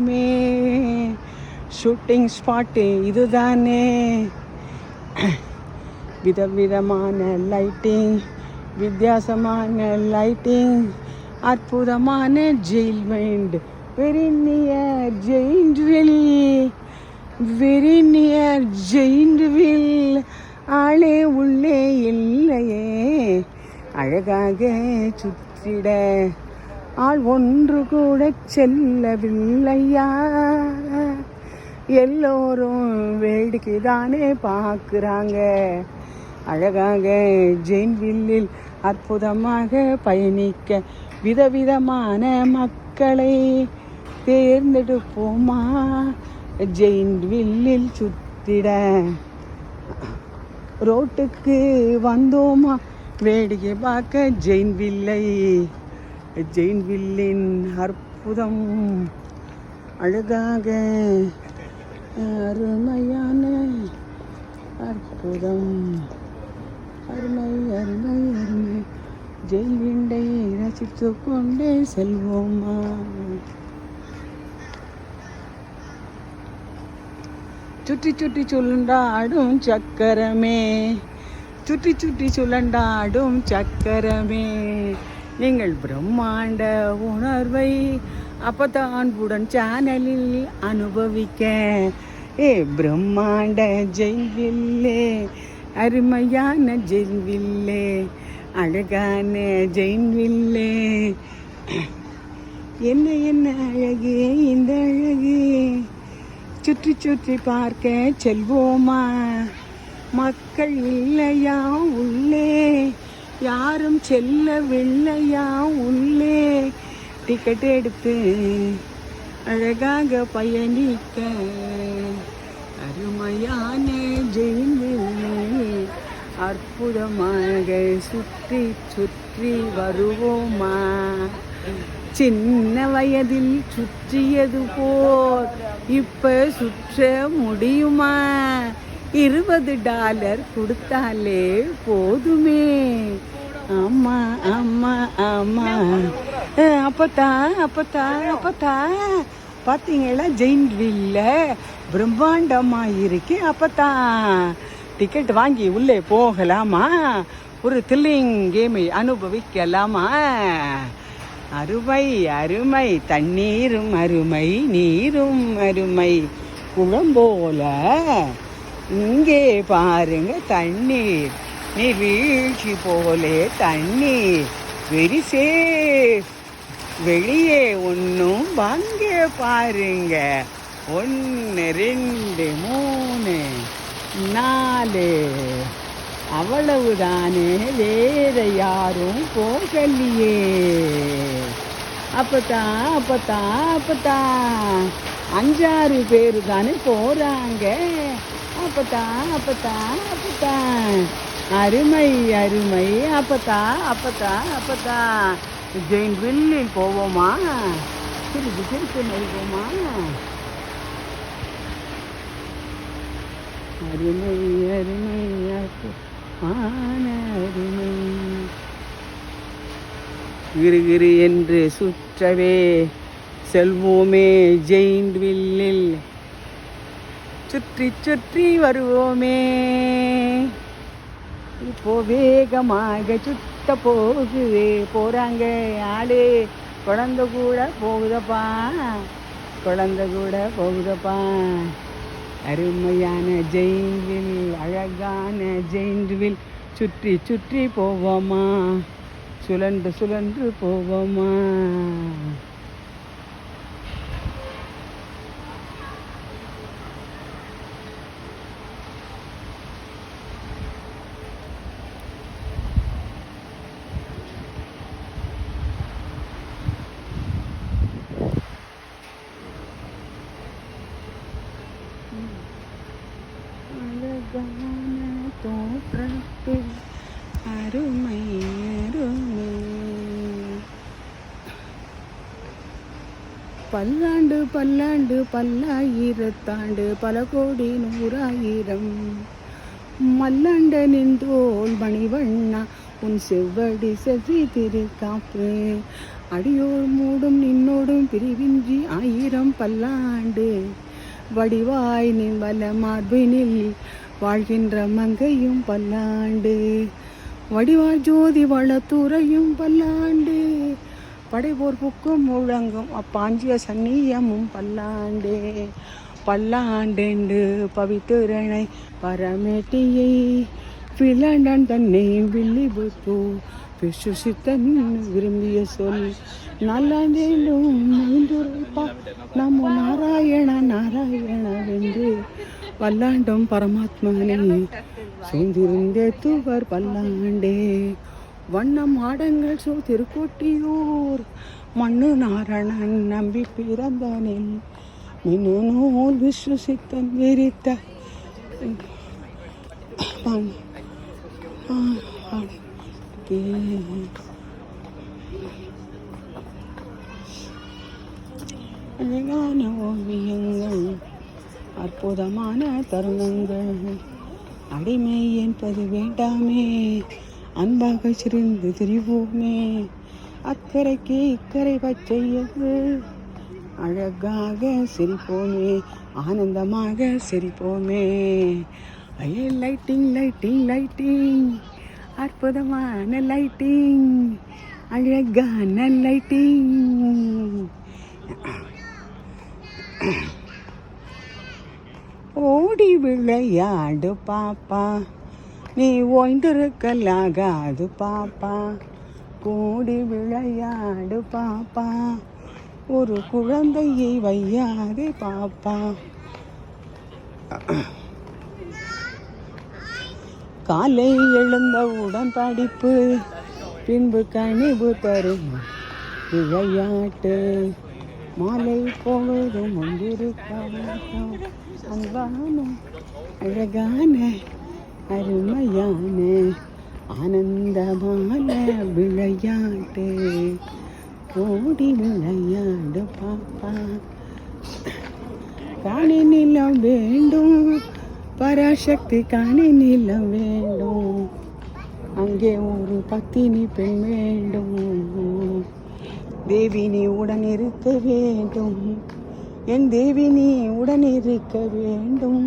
மே. Shooting spot இதுதானே. விதவிதமான lighting வித்தியாசமான லைட்டிங் அற்புதமான jail mind very near giant wheel very near giant wheel ஆளே உள்ளே இல்லையே. அழகாக சுற்றிட. ஆள் ஒன்று கூட செல்லவில்லையா? எல்லோரும் வேடிக்கை தானே பார்க்குறாங்க. அழகாக ஜெயின்வில்லில் அற்புதமாக பயணிக்க விதவிதமான மக்களை தேர்ந்தெடுப்போமா? ஜெயின்வில்லில் சுத்திட ரோட்டுக்கு வந்தோமா? வேடிக்கை பார்க்க ஜெயின் வில்லை. ஜெயின்வில்லின் அற்புதம். அழகாக அருமையான அற்புதம். அருமை அருமை அருமை. ஜெயில்விண்டை ரசித்து கொண்டே செல்வோமா? சுற்றி சுற்றி சுழண்டாடும் சக்கரமே. சுற்றி சுற்றி சுழண்டாடும் சக்கரமே. நீங்கள் பிரம்மாண்ட உணர்வை அப்பதான் அன்புடன் சேனலில் அனுபவிக்க. ஏ பிரம்மாண்ட ஜெயில்வில்லே அருமையான ஜெயில்வில்லே அழகான ஜெயின்வில்லே என்ன என்ன அழகு இந்த அழகு? சுற்றி சுற்றி பார்க்க செல்வோமா? மக்கள் இல்லையா உள்ளே? யாரும் செல்லவில்லையா உள்ளே? டிக்கெட் எடுத்து அழகாக பயணிக்க அருமையான ஜெயிலில் அற்புதமாக சுற்றி சுற்றி வருவோமா? சின்ன வயதில் சுற்றியது போல் இப்ப சுற்ற முடியுமா? இருபது டாலர் கொடுத்தாலே போதுமே. அம்மா அம்மா அம்மா. அப்பத்தா அப்பத்தா அப்பத்தா. பார்த்தீங்களா ஜெயின்வில்ல. பிரம்மாண்டமா இருக்கு அப்பத்தா. டிக்கெட் வாங்கி உள்ளே போகலாமா? ஒரு த்ரில்லிங் கேமை அனுபவிக்கலாமா? அருமை அருமை. தண்ணீரும் அருமை நீரும் அருமை. குழம்போல இங்கே பாருங்க தண்ணீர். நீர்வீழ்ச்சி போலே தண்ணீர். வெரிசே. வெளியே ஒன்றும் வாங்க பாருங்க. ஒன்று ரெண்டு மூணு நாலு. அவ்வளவுதானே வேற யாரும் போகலையே. அப்பத்தான் அப்பத்தான் அப்பத்தான் அஞ்சாறு பேர் தானே போகிறாங்க அப்பத்தான் அப்பத்தான் அப்பத்தான் அருமை அருமை. அப்பத்தா அப்பத்தா அப்பத்தா. ஜெயின் வில்லில் போவோமா? சிறிது திருப்பி நெல்வோமா அருமை அருமை ஆன அருமை. கிருகிரு என்று சுற்றவே செல்வோமே ஜெயின் வில்லில். சுற்றி சுற்றி வருவோமே. இப்போ வேகமாக சுத்த போகுது போறாங்க ஆளு. குழந்த கூட போகுதப்பா. குழந்த கூட போகுதப்பா. அருமையான ஜெயின்வில் அழகான ஜெயின்வில் சுற்றி சுற்றி போவோமா. சுழன்று சுழன்று போவோமா அழகான தோற்றத்தில் அருமை அருமை பல்லாண்டு பல்லாண்டு பல்லாயிரத்தாண்டு பல கோடி நூறாயிரம். மல்லாண்டனின் தோல் மணிவண்ணா உன் செவ்வடி செவ்வி திருக்காப்பு அடியோர் மூடும் நின்னோடும் பிரிவின்றி ஆயிரம் பல்லாண்டு. வடிவாய் நின் வல மார்பினில் வாழ்கின்ற மங்கையும் பல்லாண்டு. வடிவாய் ஜோதி வளத்துறையும் பல்லாண்டு. படைபோர்ப்புக்கும் முழங்கும். அப்பாஞ்சிய சந்நியமும் பல்லாண்டே பல்லாண்டெண்டு பவித்திரனை பரமேட்டியை பிளண்டன் தன்னை வில்லி புத்து விசுசித்தன் விரும்பிய சொல் நல்லதேண்டும் நைந்துரைப்பா நம்ம நாராயண நாராயண வென்று பல்லாண்டும் பரமாத்மனே சேர்ந்திருந்தே துவர் பல்லாண்டே. வண்ணம் ஆடங்கள் சோ திருக்கோட்டியூர் மண்ணு நாரணன் நம்பி பிறந்தனில் நின்னு நூல் விஸ்வசித்தன் விரித்த அழகான ஓவியங்கள் அற்புதமான தருணங்கள். அடிமை என்பது வேண்டாமே. அன்பாக சிரிந்து திரிவோமே. அக்கறைக்கு இக்கரை பச்சையது அழகாக சிரிப்போமே. ஆனந்தமாக சிரிப்போமே. ஐயே லைட்டிங் லைட்டிங் லைட்டிங் அற்புதமான லைட்டிங் அழகான லைட்டிங் ஓடி விளையாடு பாப்பா. நீ ஒன்றிருக்கலாகாது பாப்பா. கூடி விளையாடு பாப்பா. ஒரு குழந்தையை வையாதே பாப்பா. காலை எழுந்தவுடன் படிப்பு பின்பு கனிவு தரும் விளையாட்டு. மாலை போவதும் முந்திருக்காம் அன்பான அழகான அருமையான ஆனந்தமான விளையாட்டு. ஓடி விளையாடு பாப்பா. காணி நிலம் வேண்டும். பராசக்தி காணி நிலம் வேண்டும். அங்கே ஒரு பத்தினி பெண் வேண்டும். தேவி நீ உடன் இருக்க வேண்டும். என் தேவி நீ உடன் இருக்க வேண்டும்.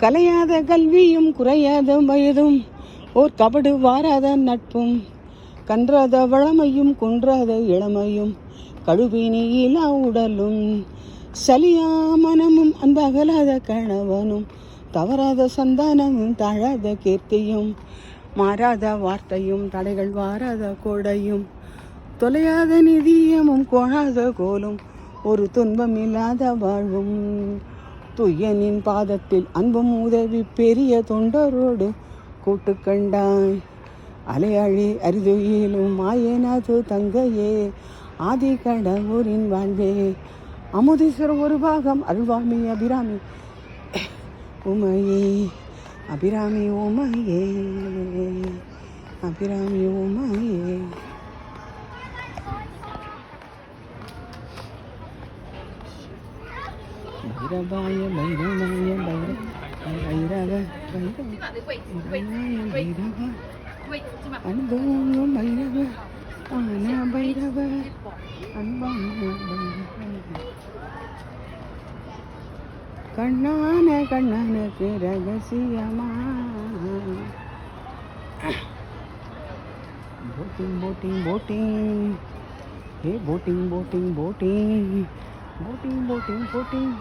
கலையாத கல்வியும் குறையாத வயதும் ஓர் கபடு வாராத நட்பும் கன்றாத வளமையும் குன்றாத இளமையும் கழுவினியிலா உடலும் சலியா மனமும் அந்த அகலாத கணவனும் தவறாத சந்தானமும் தாழாத கீர்த்தியும் மாறாத வார்த்தையும் தடைகள் வாராத கோடையும் தொலையாத நிதியமும் கோணாத கோலும் ஒரு துன்பம் இல்லாத வாழ்வும். துயனின் பாதத்தில் அன்பும் உதவி பெரிய தொண்டரோடு கூட்டு கண்டாய். அலையழி அரிதுயிலும் மாயனது தங்கையே ஆதி கடவுரின் வாழ்வே. அமுதீஸ்வரர் ஒரு பாகம் அருள்வாமி அபிராமி. உமையே அபிராமி உமையே அபிராமி உமையே. anh bố nhóm bay ra ba anh na bay ra ba anh bố nhóm bay ra கண்ணானே கண்ணனுக்கு ரகசியமா போட்டிங் போட்டிங் போட்டிங் ஏ boating boating boating boating boating boating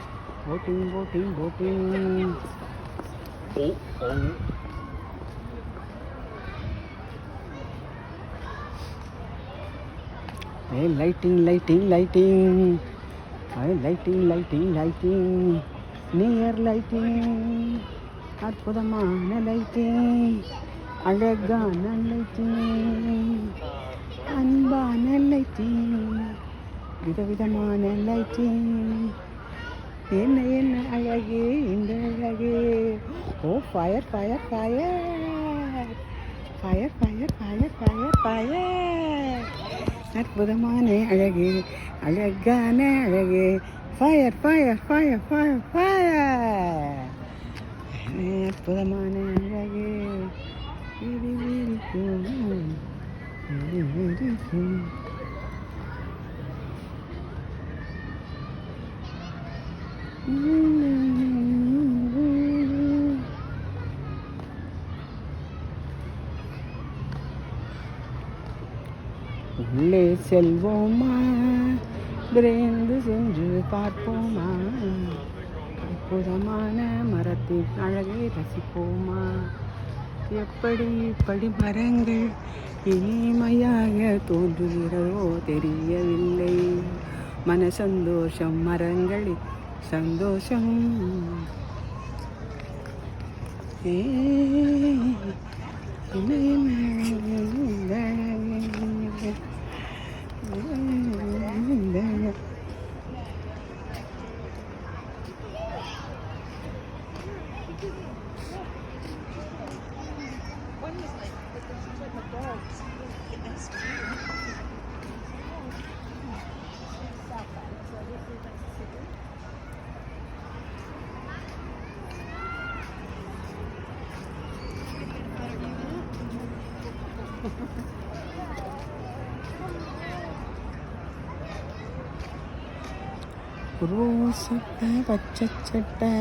boating boating boating ஏ lighting lighting lighting lighting lighting lighting near lighting அற்புதமான lighting அழகான lighting அன்பான lighting விதவிதமான lighting என்ன என்ன அழகு இந்த அழகு? ஓ fire fire fire fire fire fire fire fire அற்புதமான அழகு அழகான அழகு. Fire fire fire fire fire அற்புதமான அழகு. இது இருக்கும் விரி விரிக்கும் உள்ளே செல்வோமா? விரைந்து சென்று பார்ப்போமா? அற்புதமான மரத்தின் அழகை ரசிப்போமா? எப்படி இப்படி மரங்கள் இனிமையாக தோன்றுகிறதோ தெரியவில்லை. மன சந்தோஷம் மரங்களில் சந்தோஷம் ஏ ரோசட்டை பச்சை சட்டை.